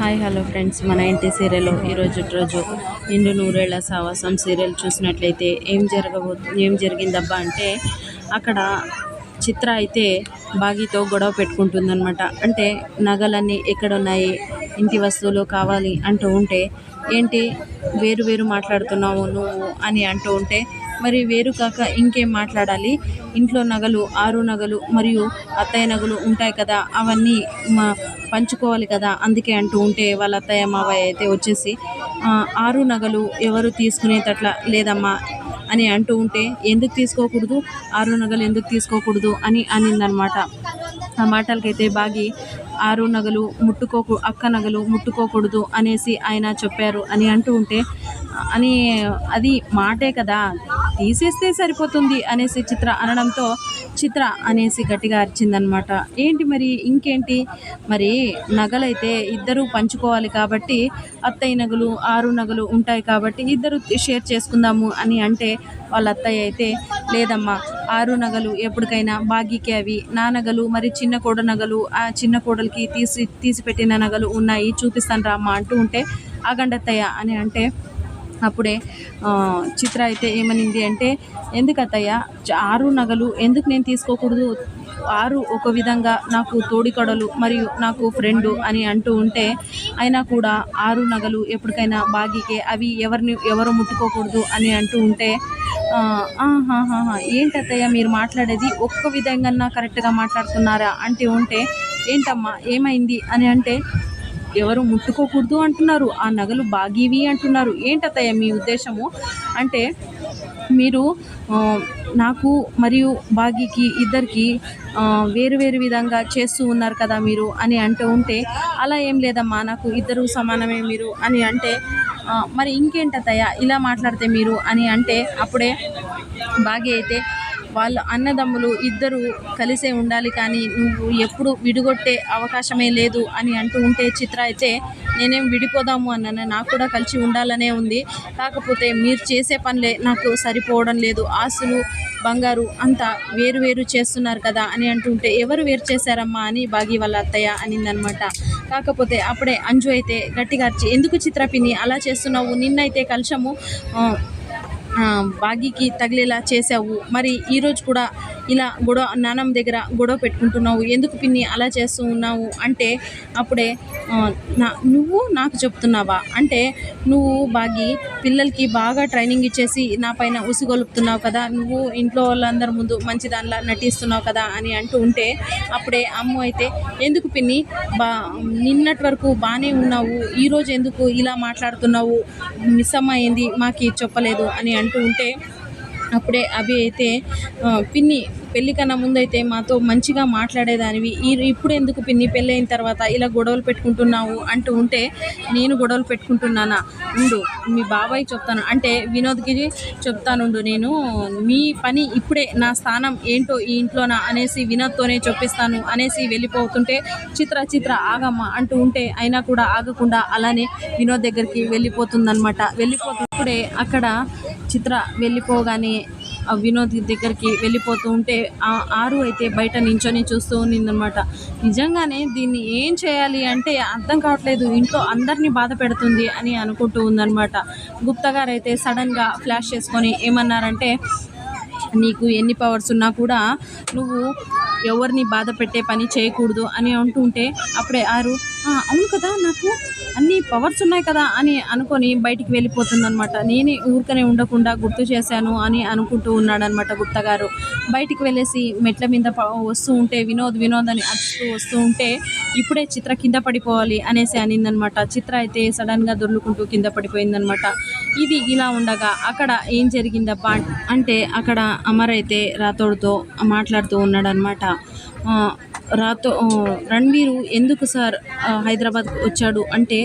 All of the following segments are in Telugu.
Hi hello friends. మన ఇంటి సీరియల్ ఈరోజు రోజు నిండు నూరేళ్ళ సావాసం సీరియల్ చూసినట్లయితే ఏం జరగబో ఏం జరిగిందబ్బా అంటే అక్కడ చిత్ర అయితే బాగితో గొడవ పెట్టుకుంటుందన్నమాట. అంటే నగలన్నీ ఎక్కడున్నాయి ఇంటి వస్తువులు కావాలి అంటూ ఉంటే ఏంటి? వేరు వేరు మాట్లాడుతున్నావు నువ్వు? అని అంటూ ఉంటే మరి వేరు కాక ఇంకేం మాట్లాడాలి? ఇంట్లో నగలు ఆరు నగలు మరియు అత్తయ్య నగలు ఉంటాయి కదా అవన్నీ మా పంచుకోవాలి కదా అందుకే అంటూ ఉంటే వాళ్ళ అత్తయ్య మావయ్య అయితే వచ్చేసి ఆరు నగలు ఎవరు తీసుకునేటట్ల లేదమ్మా అని అంటూ ఉంటే ఎందుకు తీసుకోకూడదు? ఆరు నగలు ఎందుకు తీసుకోకూడదు? అని అనిందనమాట. ఆ మాటలకైతే బాగి ఆరు నగలు ముట్టుకోకు అక్క నగలు ముట్టుకోకూడదు అనేసి ఆయన చెప్పారు అని అంటూ ఉంటే అని అది మాటే కదా తీసేస్తే సరిపోతుంది అనేసి చిత్ర అనడంతో చిత్ర అనేసి గట్టిగా అరిచిందనమాట. ఏంటి మరి? ఇంకేంటి? మరి నగలైతే ఇద్దరు పంచుకోవాలి కాబట్టి అత్తయ్య నగలు ఆరు నగలు ఉంటాయి కాబట్టి ఇద్దరు షేర్ చేసుకుందాము అని అంటే వాళ్ళ అత్తయ్య అయితే లేదమ్మా ఆరు నగలు ఎప్పటికైనా బాగీకి అవి. నా నగలు మరి చిన్న కోడ నగలు ఆ చిన్న కోడలికి తీసి తీసిపెట్టిన నగలు ఉన్నాయి చూపిస్తాను రామ్మా అంటూ ఉంటే అగండత్తయ్య అని అంటే అప్పుడే చిత్ర అయితే ఏమనింది అంటే ఎందుకు అత్తయ్య ఆరు నగలు ఎందుకు నేను తీసుకోకూడదు? ఆరు ఒక విధంగా నాకు తోడికడలు మరియు నాకు ఫ్రెండు అని అంటూ ఉంటే అయినా కూడా ఆరు నగలు ఎప్పటికైనా బాగీకే అవి ఎవరిని ఎవరు ముట్టుకోకూడదు అని అంటూ ఉంటే ఏంటత్తయ్య మీరు మాట్లాడేది ఒక్క విధంగా కరెక్ట్గా మాట్లాడుతున్నారా? అంటే ఉంటే ఏంటమ్మా ఏమైంది? అని అంటే ఎవరు ముట్టుకోకూడదు అంటున్నారు. ఆ నగలు బాగీవి అంటున్నారు. ఏంటత్తయ్య మీ ఉద్దేశము? అంటే మీరు నాకు మరియు బాగీకి ఇద్దరికి వేరు వేరు విధంగా చేస్తూ ఉన్నారు కదా మీరు అని అంటూ ఉంటే అలా ఏం లేదమ్మా? నాకు ఇద్దరు సమానమే మీరు అని అంటే మరి ఇంకేంటత్తయ్య ఇలా మాట్లాడితే మీరు అని అంటే అప్పుడే బాగి అయితే వాళ్ళు అన్నదమ్ములు ఇద్దరు కలిసే ఉండాలి కానీ నువ్వు ఎప్పుడు విడిగొట్టే అవకాశమే లేదు అని అంటూ ఉంటే చిత్ర అయితే నేనేం విడిపోదాము అన్నాను నాకు కూడా కలిసి ఉండాలనే ఉంది. కాకపోతే మీరు చేసే పనులే నాకు సరిపోవడం లేదు. ఆస్తులు బంగారు అంతా వేరు వేరు చేస్తున్నారు కదా అని అంటుంటే ఎవరు వేరు చేశారమ్మా అని బాగి వాళ్ళ అత్తయ్య అనిందనమాట. కాకపోతే అప్పుడే అంజు అయితే గట్టిగా ఎందుకు చిత్రపిన్ని అలా చేస్తున్నావు? నిన్నైతే కలశము ఆ, బాగీకి తగిలేలా చేసావు మరి ఈరోజు కూడా ఇలా గొడవ నానమ్మ దగ్గర గొడవ పెట్టుకుంటున్నావు ఎందుకు పిన్ని అలా చేస్తూ ఉన్నావు అంటే అప్పుడే నా నువ్వు నాకు చెప్తున్నావా? అంటే నువ్వు బాగి పిల్లలకి బాగా ట్రైనింగ్ ఇచ్చేసి నా పైన ఉసిగొలుపుతున్నావు కదా నువ్వు ఇంట్లో వాళ్ళందరి ముందు మంచి దానిలా నటిస్తున్నావు కదా అని అంటూ ఉంటే అప్పుడే అమ్మ అయితే ఎందుకు పిన్ని? బా నిన్నటి వరకు బాగానే ఉన్నావు ఈరోజు ఎందుకు ఇలా మాట్లాడుతున్నావు? మిస్ అమ్మాయింది మాకు చెప్పలేదు అని అంటూ ఉంటే అప్పుడే అవి అయితే పిన్ని పెళ్ళి కన్నా ముందైతే మాతో మంచిగా మాట్లాడేదానివి. ఈ ఇప్పుడు ఎందుకు పిన్ని పెళ్ళి అయిన తర్వాత ఇలా గొడవలు పెట్టుకుంటున్నావు అంటూ ఉంటే నేను గొడవలు పెట్టుకుంటున్నానా? ఉండు మీ బాబాయ్ చెప్తాను. అంటే వినోద్కి చెప్తానుండు నేను మీ పని ఇప్పుడే నా స్థానం ఏంటో ఈ ఇంట్లోనా? అనేసి వినోద్తోనే చెప్పిస్తాను. అనేసి వెళ్ళిపోతుంటే చిత్ర చిత్ర ఆగమ్మ అంటూ ఉంటే అయినా కూడా ఆగకుండా అలానే వినోద్ దగ్గరికి వెళ్ళిపోతుందనమాట వెళ్ళిపోతున్నప్పుడే అక్కడ చిత్ర వెళ్ళిపోగానే ఆ వినోద్ దగ్గరికి వెళ్ళిపోతూ ఉంటే ఆ ఆరు అయితే బయట నించొని చూస్తూ ఉన్నిందనమాట నిజంగానే దీన్ని ఏం చేయాలి అంటే అర్థం కావట్లేదు. ఇంట్లో అందరినీ బాధ పెడుతుంది అని అనుకుంటూ ఉందనమాట గుప్తా గారు అయితే సడన్గా ఫ్లాష్ చేసుకొని ఏమన్నారంటే నీకు ఎన్ని పవర్స్ ఉన్నా కూడా నువ్వు ఎవరిని బాధ పెట్టే పని చేయకూడదు అని అంటుంటే అప్పుడే ఆరు అవును కదా నాకు అన్ని పవర్స్ ఉన్నాయి కదా అని అనుకొని బయటికి వెళ్ళిపోతుందనమాట నేనే ఊరికనే ఉండకుండా గుర్తు చేశాను అని అనుకుంటూ ఉన్నాడనమాట గుప్తా గారు. బయటికి వెళ్ళేసి మెట్ల మీద వస్తూ ఉంటే వినోద్ వినోద్ అని అరుస్తూ వస్తూ ఉంటే ఇప్పుడే చిత్ర కింద పడిపోవాలి అనేసి అనిందనమాట చిత్ర అయితే సడన్గా దొర్లుకుంటూ కింద పడిపోయిందనమాట ఇది ఇలా ఉండగా అక్కడ ఏం జరిగిందబ్బా అంటే అక్కడ అమర్ అయితే రాథోడ్తో మాట్లాడుతూ ఉన్నాడనమాట రాతో రణ్వీరు ఎందుకు సార్ హైదరాబాద్కి హైదరాబాద్ వచ్చాడు అంటే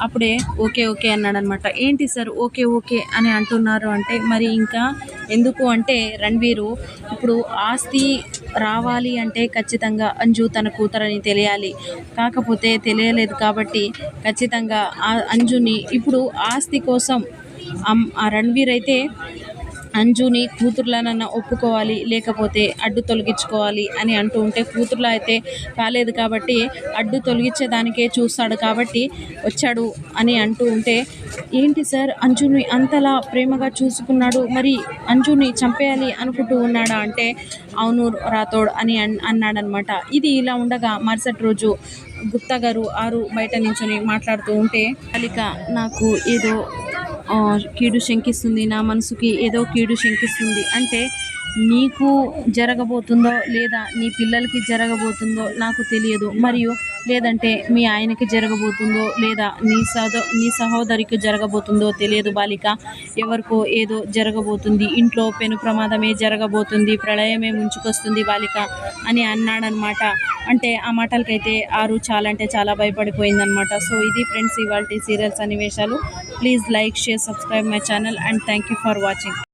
అప్పుడే ఓకే ఓకే అన్నాడనమాట ఏంటి సార్ ఓకే ఓకే అని అంటున్నారు అంటే మరి ఇంకా ఎందుకు అంటే రణ్వీరు ఇప్పుడు ఆస్తి రావాలి అంటే ఖచ్చితంగా అంజు తన కూతురని తెలియాలి. కాకపోతే తెలియలేదు కాబట్టి ఖచ్చితంగా ఆ అంజుని ఇప్పుడు ఆస్తి కోసం ఆ రణ్వీర్ అయితే అంజుని కూతుర్లనన్నా ఒప్పుకోవాలి లేకపోతే అడ్డు తొలగించుకోవాలి అని అంటూ ఉంటే కూతుర్లా అయితే కాలేదు కాబట్టి అడ్డు తొలగించేదానికే చూస్తాడు కాబట్టి వచ్చాడు అని అంటూ ఉంటే ఏంటి సార్ అంజుని అంతలా ప్రేమగా చూసుకున్నాడు? మరి అంజుని చంపేయాలి అనుకుంటూ ఉన్నాడా? అంటే అవును రాతోడ్ అని అన్ అన్నాడనమాట. ఇది ఇలా ఉండగా మరుసటి రోజు గుప్తా గారు ఆరు బయట నించొని మాట్లాడుతూ ఉంటే కలిక నాకు ఏదో కీడు శంకిస్తుంది నా మనసుకి ఏదో కీడు శంకిస్తుంది. అంటే నీకు జరగబోతుందో లేదా నీ పిల్లలకి జరగబోతుందో నాకు తెలియదు. మరియు లేదంటే మీ ఆయనకి జరగబోతుందో లేదా నీ సహో నీ సహోదరికి జరగబోతుందో తెలియదు బాలిక. ఎవరికో ఏదో జరగబోతుంది. ఇంట్లో పెను ప్రమాదమే జరగబోతుంది. ప్రళయమే ముంచుకొస్తుంది బాలిక అని అన్నాడనమాట. అంటే ఆ మాటలకైతే ఆరు చాలా అంటే చాలా భయపడిపోయిందనమాట. సో ఇది ఫ్రెండ్స్ ఇవాళ సీరియల్స్ సన్నివేశాలు. Please like share subscribe my channel and thank you for watching.